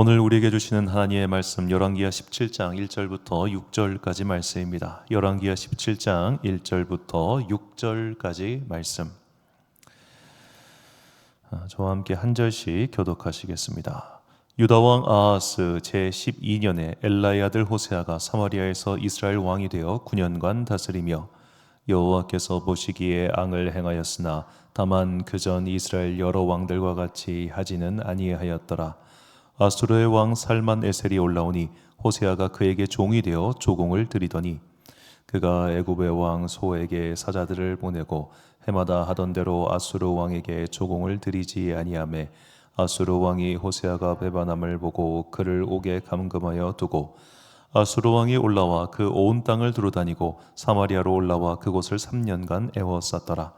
오늘 우리에게 주시는 하나님의 말씀 열왕기하 17장 1절부터 6절까지 말씀입니다. 열왕기하 17장 1절부터 6절까지 말씀. 아, 저와 함께 한 절씩 교독하시겠습니다. 유다 왕 아하스 제 12년에 엘라의 아들 호세아가 사마리아에서 이스라엘 왕이 되어 9년간 다스리며 여호와께서 보시기에 앙을 행하였으나 다만 그전 이스라엘 여러 왕들과 같이 하지는 아니하였더라. 아수르의 왕 살만 에셀이 올라오니 호세아가 그에게 종이 되어 조공을 드리더니 그가 애굽의 왕 소에게 사자들을 보내고 해마다 하던 대로 아수르 왕에게 조공을 드리지 아니하매 아수르 왕이 호세아가 배반함을 보고 그를 옥에 감금하여 두고 아수르 왕이 올라와 그 온 땅을 두루다니고 사마리아로 올라와 그곳을 3년간 애워쌌더라.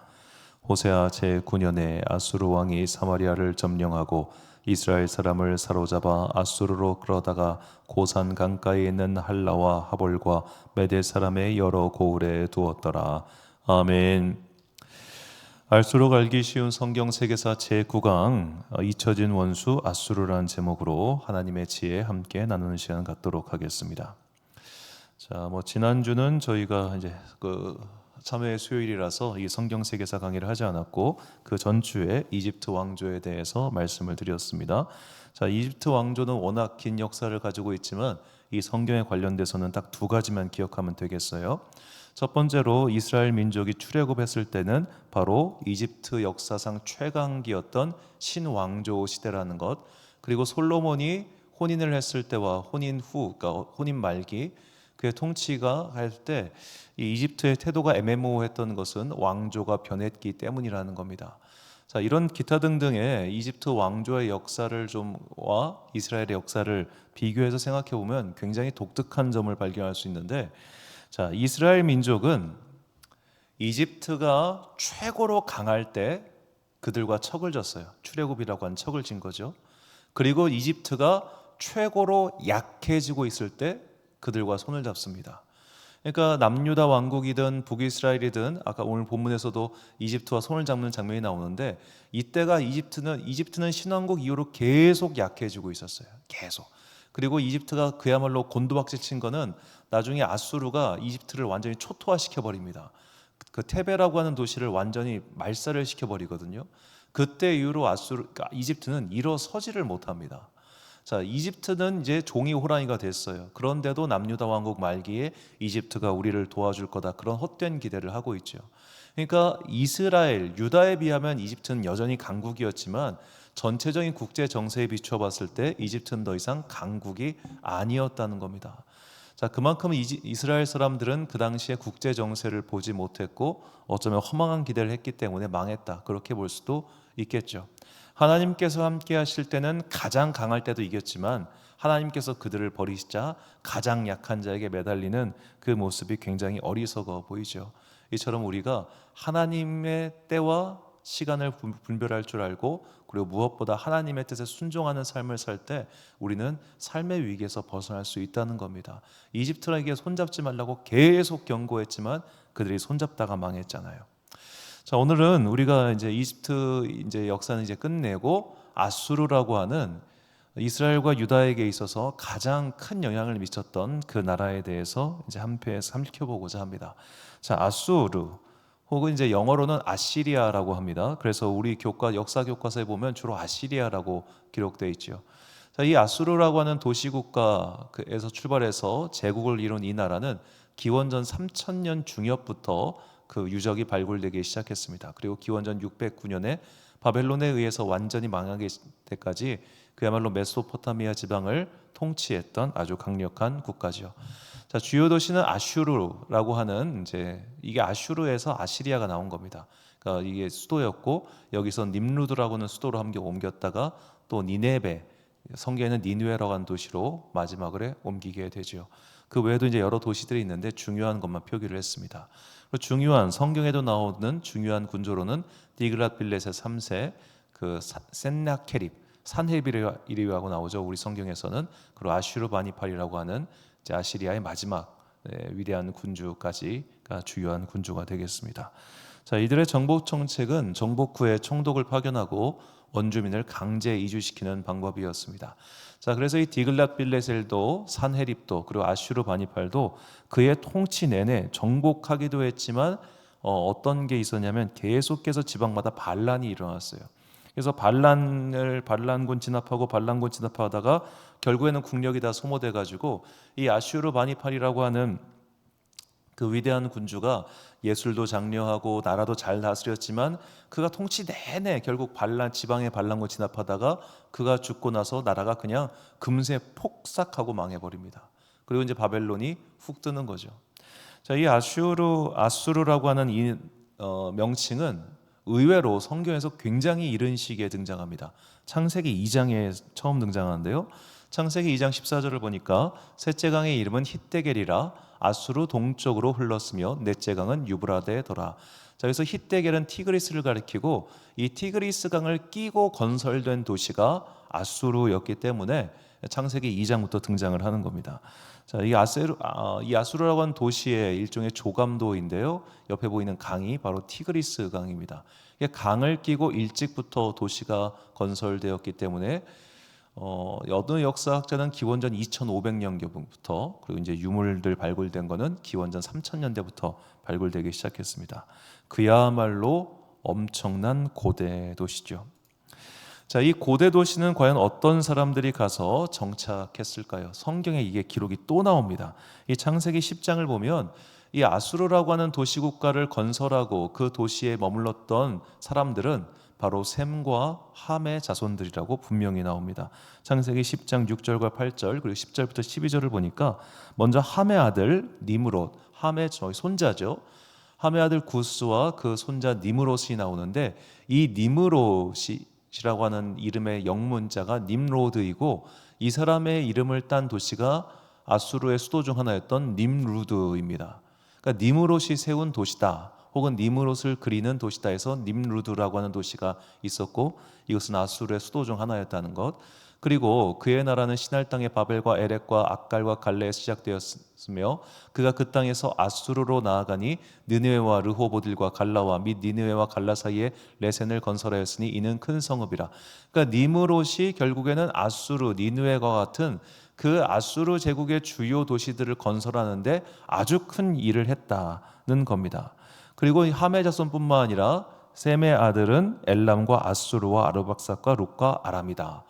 호세아 제 9년에 아수르 왕이 사마리아를 점령하고 이스라엘 사람을 사로잡아 아수르로 끌어다가 고산 강가에 있는 할라와 하볼과 메대 사람의 여러 고을에 두었더라. 아멘. 알수록 알기 쉬운 성경 세계사 제9강 어, 잊혀진 원수 아수르라는 제목으로 하나님의 지혜 함께 나누는 시간 갖도록 하겠습니다. 자, 뭐 지난주는 저희가 이제 그 참회 수요일이라서 이 성경 세계사 강의를 하지 않았고 그 전주에 이집트 왕조에 대해서 말씀을 드렸습니다. 자, 이집트 왕조는 워낙 긴 역사를 가지고 있지만 이 성경에 관련돼서는 딱 두 가지만 기억하면 되겠어요. 첫 번째로 이스라엘 민족이 출애굽했을 때는 바로 이집트 역사상 최강기였던 신왕조 시대라는 것. 그리고 솔로몬이 혼인을 했을 때와 혼인 후, 그러니까 혼인 말기 그의 통치가 할 때 이 이집트의 태도가 애매모호했던 것은 왕조가 변했기 때문이라는 겁니다. 자, 이런 기타 등등의 이집트 왕조의 역사를 좀와 이스라엘의 역사를 비교해서 생각해 보면 굉장히 독특한 점을 발견할 수 있는데 자, 이스라엘 민족은 이집트가 최고로 강할 때 그들과 척을 졌어요. 출애굽이라고 한 척을 진 거죠. 그리고 이집트가 최고로 약해지고 있을 때 그들과 손을 잡습니다. 그러니까 남유다 왕국이든 북이스라엘이든 아까 오늘 본문에서도 이집트와 손을 잡는 장면이 나오는데 이때가 이집트는 이집트는 신왕국 이후로 계속 약해지고 있었어요. 계속. 그리고 이집트가 그야말로 곤두박질 친 거는 나중에 아수르가 이집트를 완전히 초토화시켜 버립니다. 그 테베라고 하는 도시를 완전히 말살을 시켜 버리거든요. 그때 이후로 아수르 그러니까 이집트는 일어서지를 못합니다. 자, 이집트는 이제 종이 호랑이가 됐어요. 그런데도 남유다 왕국 말기에 이집트가 우리를 도와줄 거다 그런 헛된 기대를 하고 있죠. 그러니까 이스라엘, 유다에 비하면 이집트는 여전히 강국이었지만 전체적인 국제 정세에 비추어 봤을 때 이집트는 더 이상 강국이 아니었다는 겁니다. 자, 그만큼 이스라엘 사람들은 그 당시에 국제 정세를 보지 못했고 어쩌면 허망한 기대를 했기 때문에 망했다. 그렇게 볼 수도 있겠죠. 하나님께서 함께 하실 때는 가장 강할 때도 이겼지만 하나님께서 그들을 버리시자 가장 약한 자에게 매달리는 그 모습이 굉장히 어리석어 보이죠. 이처럼 우리가 하나님의 때와 시간을 분별할 줄 알고 그리고 무엇보다 하나님의 뜻에 순종하는 삶을 살 때 우리는 삶의 위기에서 벗어날 수 있다는 겁니다. 이집트에게 손잡지 말라고 계속 경고했지만 그들이 손잡다가 망했잖아요. 자, 오늘은 우리가 이제 이집트 이제 역사는 이제 끝내고 아수르라고 하는 이스라엘과 유다에게 있어서 가장 큰 영향을 미쳤던 그 나라에 대해서 이제 한패 삼켜보고자 합니다. 자, 아수르 혹은 이제 영어로는 아시리아라고 합니다. 그래서 우리 교과 역사 교과서에 보면 주로 아시리아라고 기록되어 있죠. 자, 이 아수르라고 하는 도시 국가에서 출발해서 제국을 이룬 이 나라는 기원전 3000년 중엽부터 그 유적이 발굴되기 시작했습니다. 그리고 기원전 609년에 바벨론에 의해서 완전히 망하기 때까지 그야말로 메소포타미아 지방을 통치했던 아주 강력한 국가죠. 자, 주요 도시는 아슈르라고 하는 이제 이게 아슈르에서 아시리아가 나온 겁니다. 그러니까 이게 수도였고 여기서 님루드라고 하는 수도로 함께 옮겼다가 또 니네베 성경에는 니누에라고 하는 도시로 마지막으로 옮기게 되죠. 그 외에도 이제 여러 도시들이 있는데 중요한 것만 표기를 했습니다. 중요한 성경에도 나오는 중요한 군조로는 디글랏 빌렛의 3세 그 센나케립 산헤비리하고 나오죠. 우리 성경에서는 그리고 아슈르바니팔이라고 하는 아시리아의 마지막 네, 위대한 군주까지가 주요한 군주가 되겠습니다. 자, 이들의 정복 정책은 정복 후에 총독을 파견하고 원주민을 강제 이주시키는 방법이었습니다. 자, 그래서 이 디글랏 빌레셀도 산헤립도 그리고 아슈르 바니팔도 그의 통치 내내 정복하기도 했지만 어, 어떤 게 있었냐면 계속해서 지방마다 반란이 일어났어요. 그래서 반란을 반란군 진압하고 반란군 진압하다가 결국에는 국력이 다 소모돼 가지고 이 아슈르 바니팔이라고 하는 그 위대한 군주가 예술도 장려하고 나라도 잘 다스렸지만 그가 통치 내내 결국 반란 지방의 반란군 진압하다가 그가 죽고 나서 나라가 그냥 금세 폭삭하고 망해버립니다. 그리고 이제 바벨론이 훅 뜨는 거죠. 자, 이 아슈르 아수르라고 하는 이 어, 명칭은 의외로 성경에서 굉장히 이른 시기에 등장합니다. 창세기 2장에 처음 등장하는데요. 창세기 2장 14절을 보니까 셋째 강의 이름은 히데겔이라 아수르 동쪽으로 흘렀으며 넷째 강은 유브라데더라. 자, 여기서 히데겔은 티그리스를 가리키고 이 티그리스 강을 끼고 건설된 도시가 아수르였기 때문에 창세기 2장부터 등장을 하는 겁니다. 자, 이 아세르 아, 이 아수르라고 하는 도시의 일종의 조감도인데요. 옆에 보이는 강이 바로 티그리스 강입니다. 강을 끼고 일찍부터 도시가 건설되었기 때문에 어, 어느 역사학자는 기원전 2,500년경부터 그리고 이제 유물들 발굴된 거는 기원전 3,000년대부터 발굴되기 시작했습니다. 그야말로 엄청난 고대 도시죠. 자, 이 고대 도시는 과연 어떤 사람들이 가서 정착했을까요? 성경에 이게 기록이 또 나옵니다. 이 창세기 10장을 보면 이 아수르라고 하는 도시 국가를 건설하고 그 도시에 머물렀던 사람들은 바로 셈과 함의 자손들이라고 분명히 나옵니다. 창세기 10장 6절과 8절 그리고 10절부터 12절을 보니까 먼저 함의 아들 니므롯, 함의 저희 손자죠. 함의 아들 구스와 그 손자 니므롯이 나오는데 이 니므롯이라고 하는 이름의 영문자가 님로드이고 이 사람의 이름을 딴 도시가 아수르의 수도 중 하나였던 님루드입니다. 그러니까 니므롯이 세운 도시다. 혹은 니므롯을 그리는 도시다 해서 님루드라고 하는 도시가 있었고 이것은 아수르의 수도 중 하나였다는 것. 그리고 그의 나라는 신할 땅의 바벨과 에렉과 악갈과 갈레에 시작되었으며 그가 그 땅에서 아수르로 나아가니 느네웨와 르호보딜과 갈라와 및 니느웨와 갈라 사이에 레센을 건설하였으니 이는 큰 성읍이라. 그러니까 니므롯이 결국에는 아수르 니느웨와 같은 그 아수르 제국의 주요 도시들을 건설하는데 아주 큰 일을 했다는 겁니다. 그리고 함의 자손뿐만 아니라 셈의 아들은 엘람과 아수르와 아르박삭과 룩과 아람이다.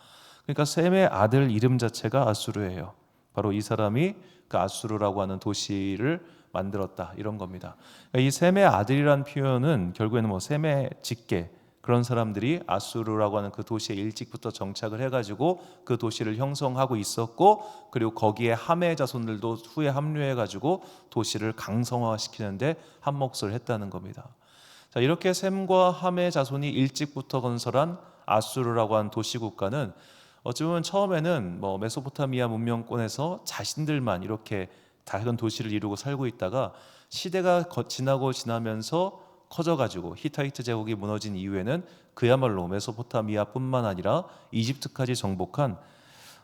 그러니까 셈의 아들 이름 자체가 아수르예요. 바로 이 사람이 그 아수르라고 하는 도시를 만들었다 이런 겁니다. 그러니까 이 셈의 아들이란 표현은 결국에는 뭐 셈의 직계 그런 사람들이 아수르라고 하는 그 도시에 일찍부터 정착을 해가지고 그 도시를 형성하고 있었고 그리고 거기에 함의 자손들도 후에 합류해가지고 도시를 강성화시키는데 한 몫을 했다는 겁니다. 자 이렇게 셈과 함의 자손이 일찍부터 건설한 아수르라고 하는 도시 국가는 어찌 보면 처음에는 뭐 메소포타미아 문명권에서 자신들만 이렇게 작은 도시를 이루고 살고 있다가 시대가 지나고 지나면서 커져가지고 히타이트 제국이 무너진 이후에는 그야말로 메소포타미아뿐만 아니라 이집트까지 정복한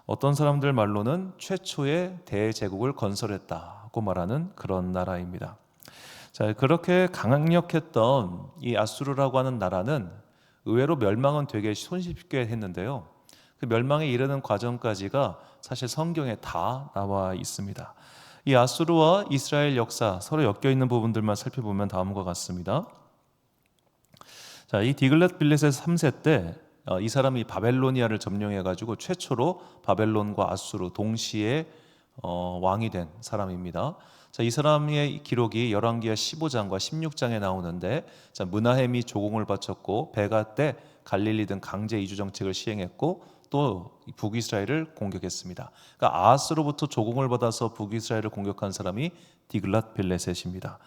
어떤 사람들 말로는 최초의 대제국을 건설했다고 말하는 그런 나라입니다. 자 그렇게 강력했던 이 아수르라고 하는 나라는 의외로 멸망은 되게 손쉽게 했는데요. 그 멸망에 이르는 과정까지가 사실 성경에 다 나와 있습니다. 이 아수르와 이스라엘 역사 서로 엮여 있는 부분들만 살펴보면 다음과 같습니다. 자, 이 디글렛 빌렛의 3세 때이 어, 사람이 바벨로니아를 점령해 가지고 최초로 바벨론과 아수르 동시에 어, 왕이 된 사람입니다. 자, 이 사람의 기록이 열왕기하 15장과 16장에 나오는데 자, 문하햄이 조공을 바쳤고 베가 때 갈릴리 등 강제 이주 정책을 시행했고 또 북이스라엘을 공격했습니다. 그러니까 아스로부터 조공을 받아서 북이스라엘을 공격한 사람이 디글랏 빌레셋입니다.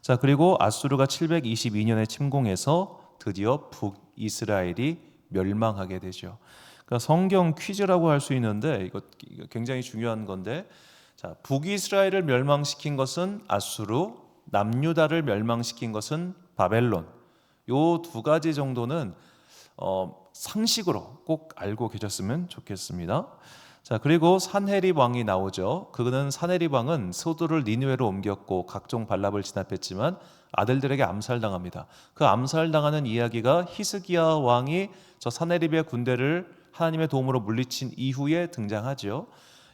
자 그리고 아수르가 722년에 침공해서 드디어 북이스라엘이 멸망하게 되죠. 그러니까 성경 퀴즈라고 할 수 있는데 이거 굉장히 중요한 건데 자 북이스라엘을 멸망시킨 것은 아수르, 남유다를 멸망시킨 것은 바벨론. 요 두 가지 정도는 어, 상식으로 꼭 알고 계셨으면 좋겠습니다. 자 그리고 산헤립 왕이 나오죠. 그는 산헤립 왕은 소도를 니누에로 옮겼고 각종 반랍을 진압했지만 아들들에게 암살당합니다. 그 암살당하는 이야기가 히스기야 왕이 저 산헤립의 군대를 하나님의 도움으로 물리친 이후에 등장하죠.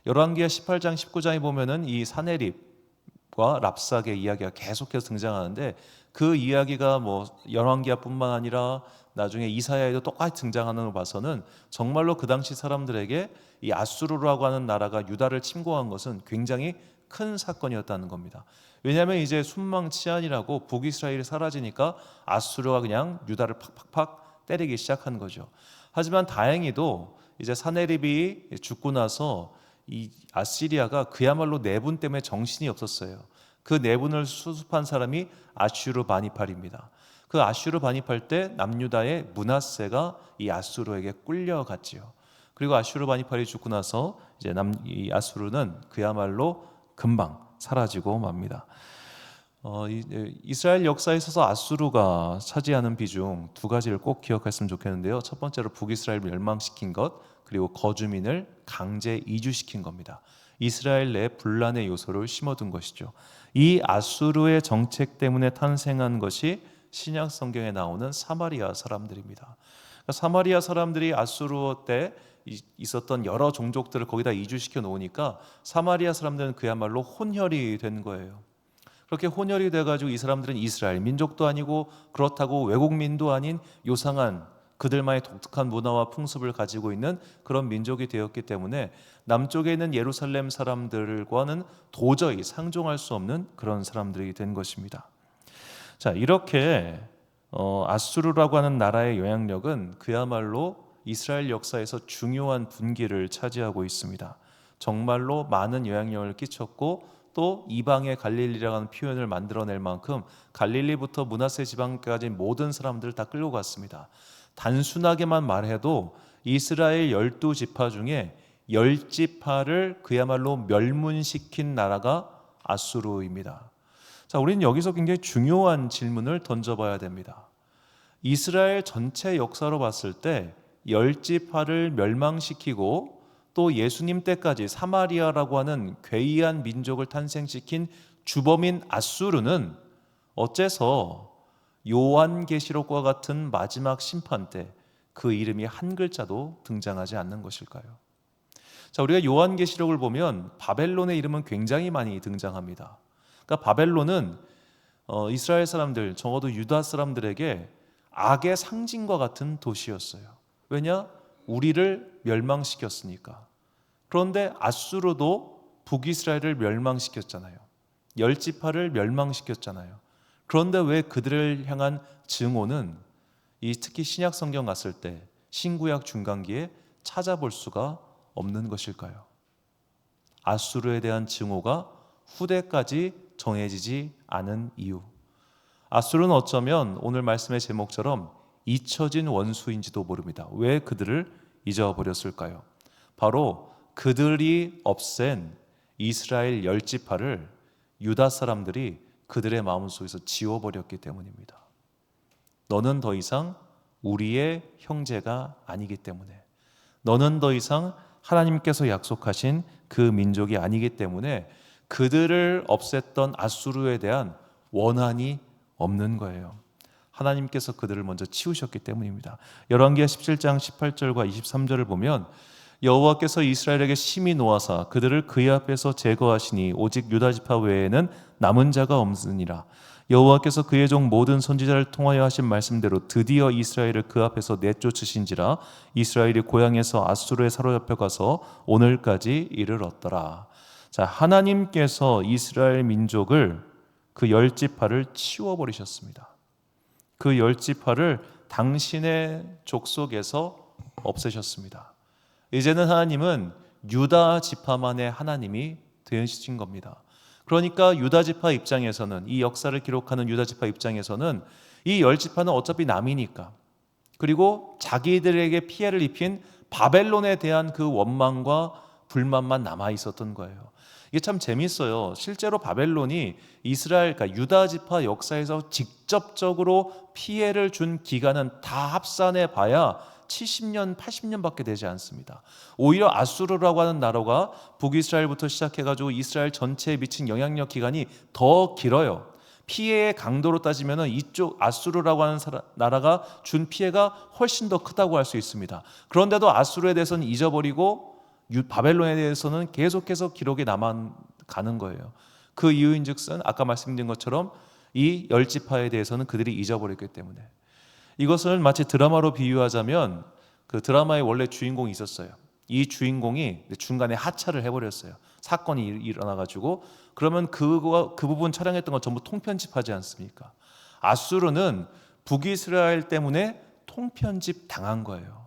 열왕기하 18장 19장에 보면은 이 산헤립과 랍삭의 이야기가 계속해서 등장하는데 그 이야기가 뭐 열왕기하뿐만 아니라 나중에 이사야에도 똑같이 등장하는 걸 봐서는 정말로 그 당시 사람들에게 이 아수르라고 하는 나라가 유다를 침공한 것은 굉장히 큰 사건이었다는 겁니다. 왜냐하면 이제 순망치안이라고 북이스라엘이 사라지니까 아수르가 그냥 유다를 팍팍팍 때리기 시작한 거죠. 하지만 다행히도 이제 사네립이 죽고 나서 이 아시리아가 그야말로 내분 때문에 정신이 없었어요. 그 내분을 수습한 사람이 아슈르 바니팔입니다. 그 아슈르 바니팔 때 남유다의 문하세가 이 아수르에게 끌려갔지요. 그리고 아슈르 바니팔이 죽고 나서 이제 남 이 아수르는 그야말로 금방 사라지고 맙니다. 어, 이, 이스라엘 역사에 있어서 아수르가 차지하는 비중 두 가지를 꼭 기억했으면 좋겠는데요. 첫 번째로 북이스라엘 멸망시킨 것, 그리고 거주민을 강제 이주시킨 겁니다. 이스라엘 내 분란의 요소를 심어둔 것이죠. 이 아수르의 정책 때문에 탄생한 것이 신약 성경에 나오는 사마리아 사람들입니다. 그러니까 사마리아 사람들이 아수르 때 있었던 여러 종족들을 거기다 이주시켜 놓으니까 사마리아 사람들은 그야말로 혼혈이 된 거예요. 그렇게 혼혈이 돼가지고 이 사람들은 이스라엘 민족도 아니고 그렇다고 외국민도 아닌 요상한 그들만의 독특한 문화와 풍습을 가지고 있는 그런 민족이 되었기 때문에 남쪽에 있는 예루살렘 사람들과는 도저히 상종할 수 없는 그런 사람들이 된 것입니다. 자 이렇게 어, 아수르라고 하는 나라의 영향력은 그야말로 이스라엘 역사에서 중요한 분기를 차지하고 있습니다. 정말로 많은 영향력을 끼쳤고 또 이방의 갈릴리라는 표현을 만들어낼 만큼 갈릴리부터 문하세 지방까지 모든 사람들을 다 끌고 갔습니다. 단순하게만 말해도 이스라엘 열두 지파 중에 열 지파를 그야말로 멸문시킨 나라가 아수르입니다. 자, 우리는 여기서 굉장히 중요한 질문을 던져봐야 됩니다. 이스라엘 전체 역사로 봤을 때 열 지파를 멸망시키고 또 예수님 때까지 사마리아라고 하는 괴이한 민족을 탄생시킨 주범인 아수르는 어째서 요한계시록과 같은 마지막 심판 때 그 이름이 한 글자도 등장하지 않는 것일까요? 자, 우리가 요한계시록을 보면 바벨론의 이름은 굉장히 많이 등장합니다. 그러니까 바벨론은 어, 이스라엘 사람들, 적어도 유다 사람들에게 악의 상징과 같은 도시였어요. 왜냐? 우리를 멸망시켰으니까. 그런데 아수르도 북이스라엘을 멸망시켰잖아요. 열 지파를 멸망시켰잖아요. 그런데 왜 그들을 향한 증오는 이 특히 신약 성경 갔을 때 신구약 중간기에 찾아볼 수가 없는 것일까요? 아수르에 대한 증오가 후대까지 정해지지 않은 이유. 아수르는 어쩌면 오늘 말씀의 제목처럼 잊혀진 원수인지도 모릅니다. 왜 그들을 잊어버렸을까요? 바로 그들이 없앤 이스라엘 열 지파를 유다 사람들이 그들의 마음속에서 지워버렸기 때문입니다. 너는 더 이상 우리의 형제가 아니기 때문에 너는 더 이상 하나님께서 약속하신 그 민족이 아니기 때문에 그들을 없앴던 아수르에 대한 원한이 없는 거예요. 하나님께서 그들을 먼저 치우셨기 때문입니다. 열왕기하 17장 18절과 23절을 보면 여호와께서 이스라엘에게 심히 놓아사 그들을 그의 앞에서 제거하시니 오직 유다 지파 외에는 남은 자가 없으니라. 여호와께서 그의 종 모든 선지자를 통하여 하신 말씀대로 드디어 이스라엘을 그 앞에서 내쫓으신지라 이스라엘이 고향에서 아수르에 사로잡혀 가서 오늘까지 이르렀더라. 자, 하나님께서 이스라엘 민족을 그 열 지파를 치워 버리셨습니다. 그 열 지파를 당신의 족속에서 없애셨습니다. 이제는 하나님은 유다 지파만의 하나님이 되신 겁니다. 그러니까 유다 지파 입장에서는 이 역사를 기록하는 유다 지파 입장에서는 이 열 지파는 어차피 남이니까 그리고 자기들에게 피해를 입힌 바벨론에 대한 그 원망과 불만만 남아 있었던 거예요. 이게 참 재밌어요. 실제로 바벨론이 이스라엘, 그러니까 유다 지파 역사에서 직접적으로 피해를 준 기간은 다 합산해 봐야 70년, 80년밖에 되지 않습니다. 오히려 아수르라고 하는 나라가 북이스라엘부터 시작해가지고 이스라엘 전체에 미친 영향력 기간이 더 길어요. 피해의 강도로 따지면 이쪽 아수르라고 하는 나라가 준 피해가 훨씬 더 크다고 할 수 있습니다. 그런데도 아수르에 대해서는 잊어버리고 유- 바벨론에 대해서는 계속해서 기록이 남아가는 거예요. 그 이유인즉슨 아까 말씀드린 것처럼 이 열지파에 대해서는 그들이 잊어버렸기 때문에 이것을 마치 드라마로 비유하자면 그 드라마의 원래 주인공이 있었어요. 이 주인공이 중간에 하차를 해버렸어요. 사건이 일- 일어나가지고 그러면 그거 그 부분 촬영했던 거 전부 통편집하지 않습니까? 아수르는 북이스라엘 때문에 통편집 당한 거예요.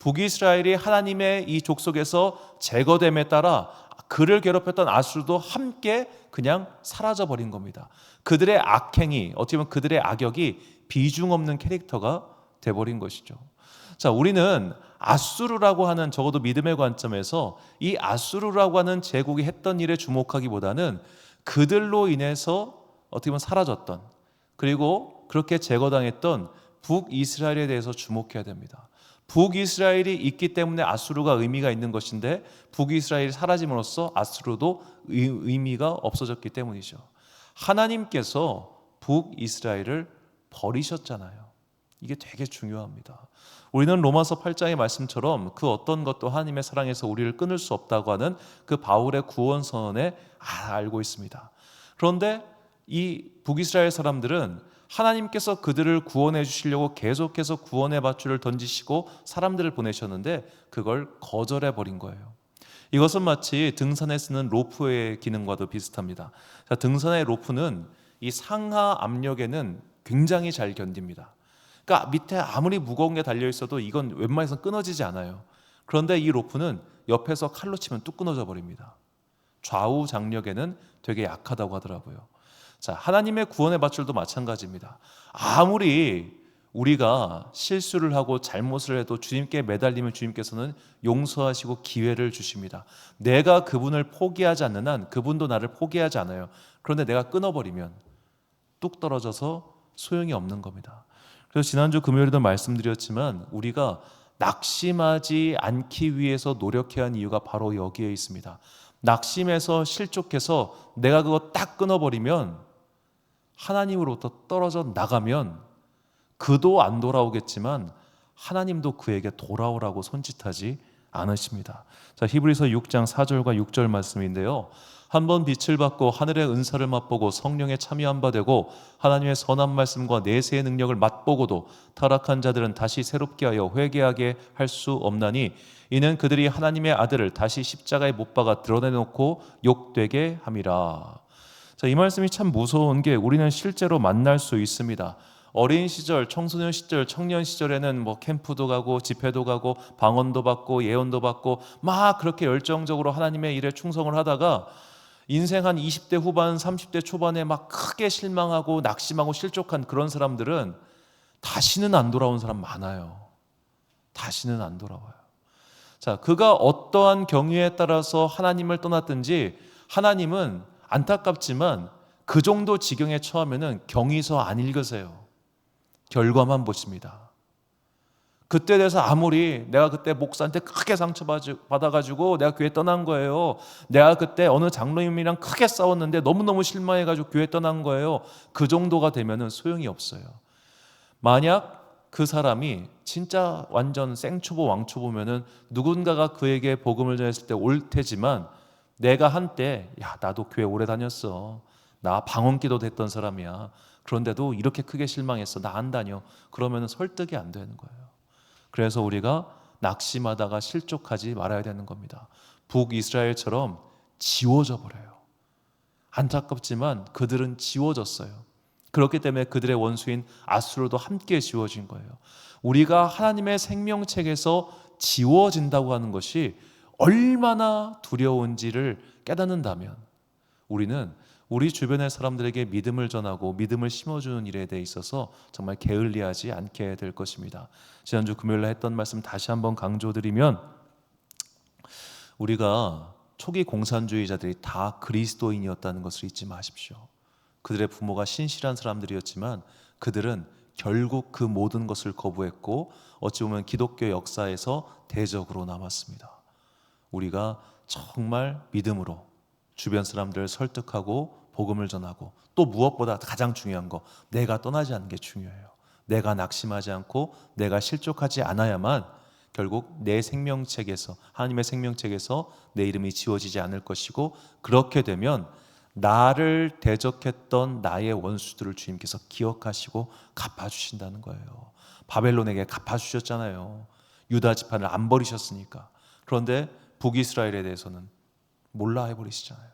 북이스라엘이 하나님의 이 족속에서 제거됨에 따라 그를 괴롭혔던 아수르도 함께 그냥 사라져 버린 겁니다. 그들의 악행이 어떻게 보면 그들의 악역이 비중 없는 캐릭터가 돼 버린 것이죠. 자, 우리는 아수르라고 하는 적어도 믿음의 관점에서 이 아수르라고 하는 제국이 했던 일에 주목하기보다는 그들로 인해서 어떻게 보면 사라졌던 그리고 그렇게 제거당했던 북이스라엘에 대해서 주목해야 됩니다. 북이스라엘이 있기 때문에 아수르가 의미가 있는 것인데 북이스라엘이 사라짐으로써 아수르도 의- 의미가 없어졌기 때문이죠. 하나님께서 북이스라엘을 버리셨잖아요. 이게 되게 중요합니다. 우리는 로마서 8장의 말씀처럼 그 어떤 것도 하나님의 사랑에서 우리를 끊을 수 없다고 하는 그 바울의 구원 선언에 아- 알고 있습니다. 그런데 이 북이스라엘 사람들은 하나님께서 그들을 구원해 주시려고 계속해서 구원의 밧줄을 던지시고 사람들을 보내셨는데 그걸 거절해 버린 거예요. 이것은 마치 등산에 쓰는 로프의 기능과도 비슷합니다. 자, 등산의 로프는 이 상하 압력에는 굉장히 잘 견딥니다. 그러니까 밑에 아무리 무거운 게 달려 있어도 이건 웬만해서 끊어지지 않아요. 그런데 이 로프는 옆에서 칼로 치면 뚝 끊어져 버립니다. 좌우 장력에는 되게 약하다고 하더라고요. 자, 하나님의 구원의 밧줄도 마찬가지입니다. 아무리 우리가 실수를 하고 잘못을 해도 주님께 매달리면 주님께서는 용서하시고 기회를 주십니다. 내가 그분을 포기하지 않는 한 그분도 나를 포기하지 않아요. 그런데 내가 끊어버리면 뚝 떨어져서 소용이 없는 겁니다. 그래서 지난주 금요일에도 말씀드렸지만 우리가 낙심하지 않기 위해서 노력해야 하는 이유가 바로 여기에 있습니다. 낙심해서 실족해서 내가 그거 딱 끊어버리면 하나님으로부터 떨어져 나가면 그도 안 돌아오겠지만 하나님도 그에게 돌아오라고 손짓하지 않으십니다. 자, 히브리서 6장 4절과 6절 말씀인데요. 한 번 빛을 받고 하늘의 은사를 맛보고 성령에 참여한 바 되고 하나님의 선한 말씀과 내세의 능력을 맛보고도 타락한 자들은 다시 새롭게 하여 회개하게 할 수 없나니 이는 그들이 하나님의 아들을 다시 십자가에 못 박아 드러내놓고 욕되게 함이라. 자, 이 말씀이 참 무서운 게 우리는 실제로 만날 수 있습니다. 어린 시절, 청소년 시절, 청년 시절에는 뭐 캠프도 가고 집회도 가고 방언도 받고 예언도 받고 막 그렇게 열정적으로 하나님의 일에 충성을 하다가 인생 한 20대 후반, 30대 초반에 막 크게 실망하고 낙심하고 실족한 그런 사람들은 다시는 안 돌아온 사람 많아요. 다시는 안 돌아와요. 자, 그가 어떠한 경위에 따라서 하나님을 떠났든지 하나님은 안타깝지만 그 정도 지경에 처하면은 경위서 안 읽으세요. 결과만 보십니다. 그때 돼서 아무리 내가 그때 목사한테 크게 상처받아가지고 내가 교회 떠난 거예요. 내가 그때 어느 장로님이랑 크게 싸웠는데 너무너무 실망해가지고 교회 떠난 거예요. 그 정도가 되면은 소용이 없어요. 만약 그 사람이 진짜 완전 생초보 왕초보면은 누군가가 그에게 복음을 전했을 때올 테지만 내가 한때 야 나도 교회 오래 다녔어. 나 방언기도 됐던 사람이야. 그런데도 이렇게 크게 실망했어. 나 안 다녀. 그러면 설득이 안 되는 거예요. 그래서 우리가 낙심하다가 실족하지 말아야 되는 겁니다. 북이스라엘처럼 지워져 버려요. 안타깝지만 그들은 지워졌어요. 그렇기 때문에 그들의 원수인 아수르도 함께 지워진 거예요. 우리가 하나님의 생명책에서 지워진다고 하는 것이 얼마나 두려운지를 깨닫는다면 우리는 우리 주변의 사람들에게 믿음을 전하고 믿음을 심어주는 일에 대해 있어서 정말 게을리하지 않게 될 것입니다. 지난주 금요일에 했던 말씀 다시 한번 강조드리면 우리가 초기 공산주의자들이 다 그리스도인이었다는 것을 잊지 마십시오. 그들의 부모가 신실한 사람들이었지만 그들은 결국 그 모든 것을 거부했고 어찌 보면 기독교 역사에서 대적으로 남았습니다. 우리가 정말 믿음으로 주변 사람들을 설득하고 복음을 전하고 또 무엇보다 가장 중요한 거 내가 떠나지 않는 게 중요해요. 내가 낙심하지 않고 내가 실족하지 않아야만 결국 내 생명책에서 하나님의 생명책에서 내 이름이 지워지지 않을 것이고 그렇게 되면 나를 대적했던 나의 원수들을 주님께서 기억하시고 갚아주신다는 거예요. 바벨론에게 갚아주셨잖아요. 유다 지판을 안 버리셨으니까. 그런데 북이스라엘에 대해서는 몰라 해버리시잖아요.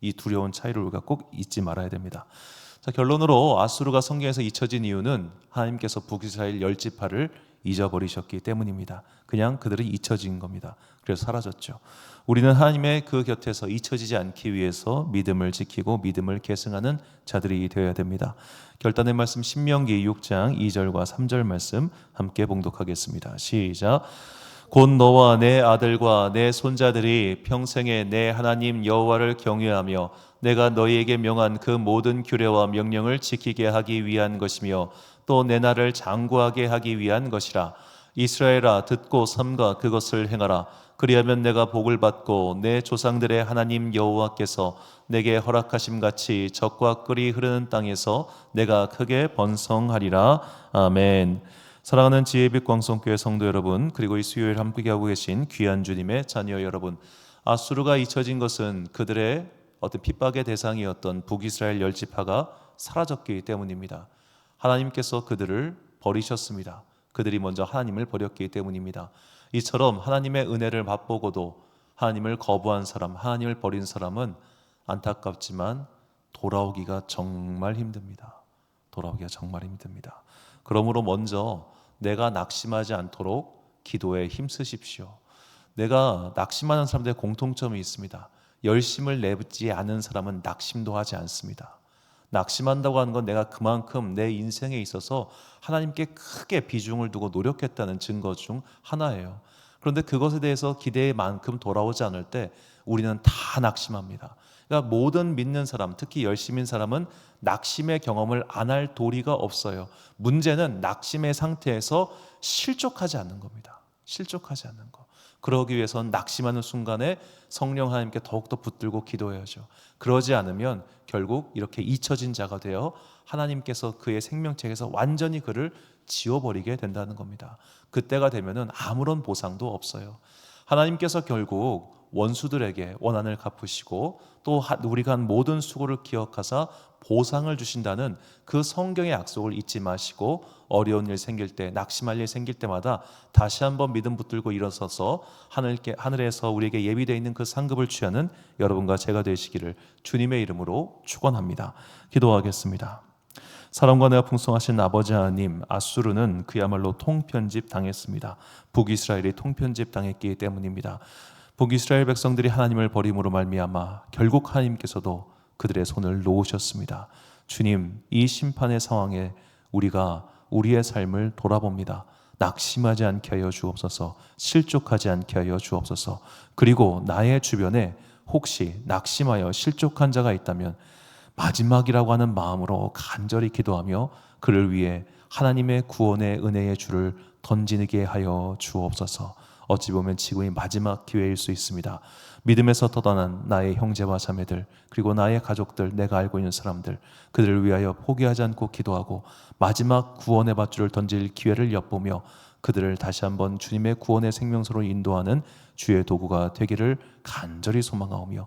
이 두려운 차이를 우리가 꼭 잊지 말아야 됩니다. 자, 결론으로 아수르가 성경에서 잊혀진 이유는 하나님께서 북이스라엘 열 지파를 잊어버리셨기 때문입니다. 그냥 그들이 잊혀진 겁니다. 그래서 사라졌죠. 우리는 하나님의 그 곁에서 잊혀지지 않기 위해서 믿음을 지키고 믿음을 계승하는 자들이 되어야 됩니다. 결단의 말씀 신명기 6장 2절과 3절 말씀 함께 봉독하겠습니다. 시작. 곧 너와 내 아들과 내 손자들이 평생에 내 하나님 여호와를 경외하며 내가 너희에게 명한 그 모든 규례와 명령을 지키게 하기 위한 것이며 또 내 나를 장구하게 하기 위한 것이라. 이스라엘아 듣고 삼가 그것을 행하라. 그리하면 내가 복을 받고 내 조상들의 하나님 여호와께서 내게 허락하심 같이 적과 끓이 흐르는 땅에서 내가 크게 번성하리라. 아멘. 사랑하는 지혜빛 광성교회 성도 여러분 그리고 이 수요일 함께하고 계신 귀한 주님의 자녀 여러분 아수르가 잊혀진 것은 그들의 어떤 핍박의 대상이었던 북이스라엘 열지파가 사라졌기 때문입니다. 하나님께서 그들을 버리셨습니다. 그들이 먼저 하나님을 버렸기 때문입니다. 이처럼 하나님의 은혜를 맛보고도 하나님을 거부한 사람, 하나님을 버린 사람은 안타깝지만 돌아오기가 정말 힘듭니다. 돌아오기가 정말 힘듭니다. 그러므로 먼저 내가 낙심하지 않도록 기도에 힘쓰십시오. 내가 낙심하는 사람들의 공통점이 있습니다. 열심을 내지 않은 사람은 낙심도 하지 않습니다. 낙심한다고 하는 건 내가 그만큼 내 인생에 있어서 하나님께 크게 비중을 두고 노력했다는 증거 중 하나예요. 그런데 그것에 대해서 기대만큼 돌아오지 않을 때 우리는 다 낙심합니다. 그러니까 모든 믿는 사람, 특히 열심인 사람은 낙심의 경험을 안 할 도리가 없어요. 문제는 낙심의 상태에서 실족하지 않는 겁니다. 실족하지 않는 거. 그러기 위해선 낙심하는 순간에 성령 하나님께 더욱더 붙들고 기도해야죠. 그러지 않으면 결국 이렇게 잊혀진 자가 되어 하나님께서 그의 생명책에서 완전히 그를 지워버리게 된다는 겁니다. 그때가 되면은 아무런 보상도 없어요. 하나님께서 결국 원수들에게 원한을 갚으시고 또 우리가 한 모든 수고를 기억하사 보상을 주신다는 그 성경의 약속을 잊지 마시고 어려운 일 생길 때 낙심할 일 생길 때마다 다시 한번 믿음 붙들고 일어서서 하늘께, 하늘에서 우리에게 예비되어 있는 그 상급을 취하는 여러분과 제가 되시기를 주님의 이름으로 축원합니다. 기도하겠습니다. 사랑과 내가 풍성하신 아버지 하나님 아수르는 그야말로 통편집 당했습니다. 북이스라엘이 통편집 당했기 때문입니다. 북이스라엘 백성들이 하나님을 버림으로 말미암아 결국 하나님께서도 그들의 손을 놓으셨습니다. 주님, 이 심판의 상황에 우리가 우리의 삶을 돌아봅니다. 낙심하지 않게 하여 주옵소서, 실족하지 않게 하여 주옵소서. 그리고 나의 주변에 혹시 낙심하여 실족한 자가 있다면 마지막이라고 하는 마음으로 간절히 기도하며 그를 위해 하나님의 구원의 은혜의 줄을 던지게 하여 주옵소서. 어찌 보면 지금이 마지막 기회일 수 있습니다. 믿음에서 떠난 나의 형제와 자매들 그리고 나의 가족들 내가 알고 있는 사람들 그들을 위하여 포기하지 않고 기도하고 마지막 구원의 밧줄을 던질 기회를 엿보며 그들을 다시 한번 주님의 구원의 생명소로 인도하는 주의 도구가 되기를 간절히 소망하오며